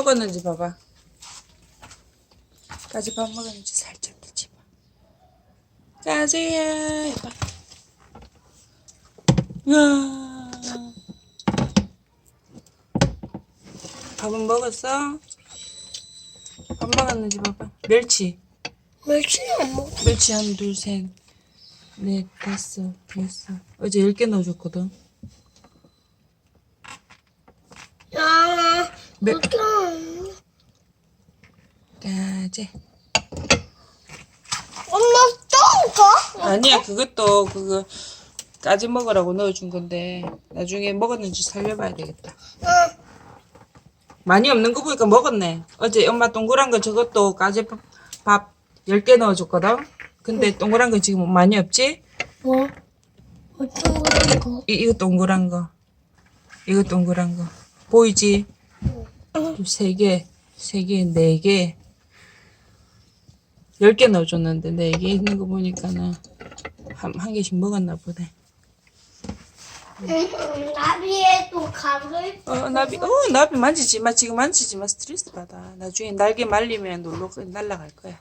먹었는지 봐봐. 까지 밥 먹었는지 살짝 뒤집어. 까지야, 해봐. 야 밥은 먹었어? 밥 먹었는지 봐봐. 멸치. 멸치는 안 먹어. 멸치 한, 둘, 셋, 넷, 다섯, 여섯. 어제 10개 넣어줬거든. 그렇게 까지. 엄마 또 가? 아니야, 그것도 그거 까지 먹으라고 넣어준 건데 나중에 먹었는지 살려봐야 되겠다. 응. 많이 없는 거 보니까 먹었네. 어제 엄마 동그란 거 저것도 까지 밥, 밥 10개 넣어줬거든. 근데 동그란 거 지금 많이 없지? 뭐? 어떤 거라고? 이, 이거 동그란 거. 이거 동그란 거. 보이지? 응. 세 개, 세 개, 네 개. 열 개 넣어줬는데 네 개 있는 거 보니까는 한, 한 개씩 먹었나 보네. 응, 나비에 또 가글. 어, 나비, 어, 나비 만지지 마. 지금 만지지 마. 스트레스 받아. 나중에 날개 말리면 놀러, 날라갈 거야.